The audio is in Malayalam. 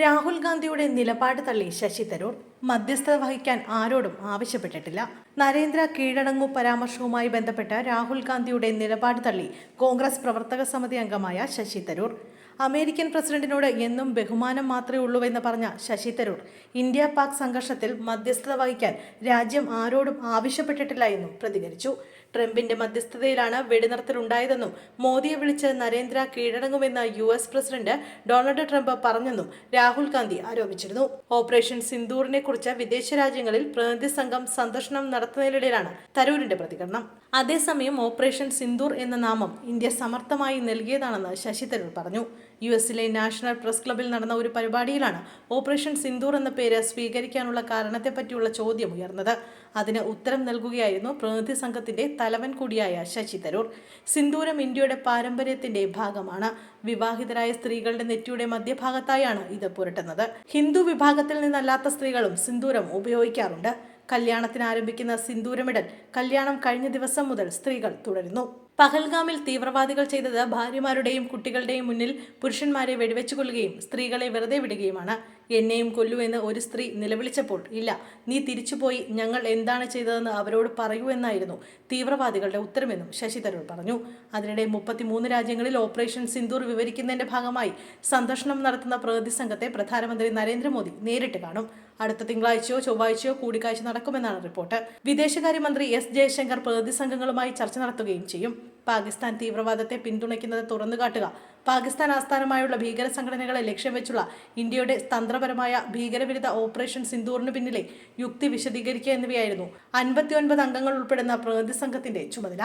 രാഹുൽ ഗാന്ധിയുടെ നിലപാട് തള്ളി ശശി തരൂർ. മധ്യസ്ഥത വഹിക്കാൻ ആരോടും ആവശ്യപ്പെട്ടിട്ടില്ല. നരേന്ദ്ര കീഴടങ്ങു പരാമർശവുമായി ബന്ധപ്പെട്ട രാഹുൽ ഗാന്ധിയുടെ നിലപാട് തള്ളി കോൺഗ്രസ് പ്രവർത്തക സമിതി അംഗമായ ശശി തരൂർ. അമേരിക്കൻ പ്രസിഡന്റിനോട് എന്നും ബഹുമാനം മാത്രമേ ഉള്ളൂവെന്ന് പറഞ്ഞ ശശി തരൂർ ഇന്ത്യ പാക് സംഘർഷത്തിൽ മധ്യസ്ഥത വഹിക്കാൻ രാജ്യം ആരോടും ആവശ്യപ്പെട്ടിട്ടില്ല എന്നും പ്രതികരിച്ചു. ട്രംപിന്റെ മധ്യസ്ഥതയിലാണ് വെടിനിർത്തലുണ്ടായതെന്നും മോദിയെ വിളിച്ച് Narendra കീഴടങ്ങുമെന്ന് U S president Donald Trump പറഞ്ഞെന്നും Rahul Gandhi ആരോപിച്ചിരുന്നു. ഓപ്പറേഷൻ സിന്ദൂറിനെ കുറിച്ച് വിദേശ രാജ്യങ്ങളിൽ പ്രതിനിധി സംഘം സന്ദർശനം നടത്തുന്നതിനിടയിലാണ് തരൂരിന്റെ പ്രതികരണം. അതേസമയം ഓപ്പറേഷൻ സിന്ദൂർ എന്ന നാമം ഇന്ത്യ സമർത്ഥമായി നൽകിയതാണെന്ന് ശശി തരൂർ പറഞ്ഞു. യു എസിലെ നാഷണൽ പ്രസ് ക്ലബിൽ നടന്ന ഒരു പരിപാടിയിലാണ് ഓപ്പറേഷൻ സിന്ദൂർ എന്ന പേര് സ്വീകരിക്കാനുള്ള കാരണത്തെപ്പറ്റിയുള്ള ചോദ്യം ഉയർന്നത്. അതിന് ഉത്തരം നൽകുകയായിരുന്നു പ്രതിനിധി സംഘത്തിന്റെ തലവൻ കൂടിയായ ശശി തരൂർ. സിന്ദൂരം ഇന്ത്യയുടെ പാരമ്പര്യത്തിന്റെ ഭാഗമാണ്. വിവാഹിതരായ സ്ത്രീകളുടെ നെറ്റിയുടെ മധ്യഭാഗത്തായാണ് ഇത് പുരട്ടുന്നത്. ഹിന്ദു വിഭാഗത്തിൽ നിന്നല്ലാത്ത സ്ത്രീകളും സിന്ദൂരം ഉപയോഗിക്കാറുണ്ട്. കല്യാണത്തിന് ആരംഭിക്കുന്ന സിന്ദൂരമിടൽ കല്യാണം കഴിഞ്ഞ ദിവസം മുതൽ സ്ത്രീകൾ തുടരുന്നു. പഹൽഗാമിൽ തീവ്രവാദികൾ ചെയ്തത് ഭാര്യമാരുടെയും കുട്ടികളുടെയും മുന്നിൽ പുരുഷന്മാരെ വെടിവെച്ചു കൊല്ലുകയും സ്ത്രീകളെ വെറുതെ വിടുകയുമാണ്. എന്നെയും കൊല്ലൂ എന്ന് ഒരു സ്ത്രീ നിലവിളിച്ചപ്പോൾ ഇല്ല നീ തിരിച്ചുപോയി ഞങ്ങൾ എന്താണ് ചെയ്തതെന്ന് അവരോട് പറയൂ എന്നായിരുന്നു തീവ്രവാദികളുടെ ഉത്തരമെന്നും ശശി തരൂർ പറഞ്ഞു. അതിനിടെ മുപ്പത്തിമൂന്ന് രാജ്യങ്ങളിൽ ഓപ്പറേഷൻ സിന്ദൂർ വിവരിക്കുന്നതിന്റെ ഭാഗമായി സന്ദർശനം നടത്തുന്ന പ്രതിനിധി സംഘത്തെ പ്രധാനമന്ത്രി നരേന്ദ്രമോദി നേരിട്ട് കാണും. അടുത്ത തിങ്കളാഴ്ചയോ ചൊവ്വാഴ്ചയോ കൂടിക്കാഴ്ച നടക്കുമെന്നാണ് റിപ്പോർട്ട്. വിദേശകാര്യമന്ത്രി എസ് ജയശങ്കർ പ്രതിനിധി സംഘങ്ങളുമായി ചർച്ച നടത്തുകയും ചെയ്യും. പാകിസ്ഥാൻ തീവ്രവാദത്തെ പിന്തുണയ്ക്കുന്നത് തുറന്നുകാട്ടുക. പാകിസ്ഥാൻ ആസ്ഥാനമായുള്ള ഭീകര സംഘടനകളെ ലക്ഷ്യം വെച്ചുള്ള ഇന്ത്യയുടെ തന്ത്രപരമായ ഭീകരവിരുദ്ധ ഓപ്പറേഷൻ സിന്ദൂറിന് പിന്നിലെ യുക്തി വിശദീകരിക്കുക എന്നിവയായിരുന്നു അൻപത്തിയൊൻപത് അംഗങ്ങൾ ഉൾപ്പെടുന്ന പ്രതിനിധി സംഘത്തിന്റെ ചുമതല.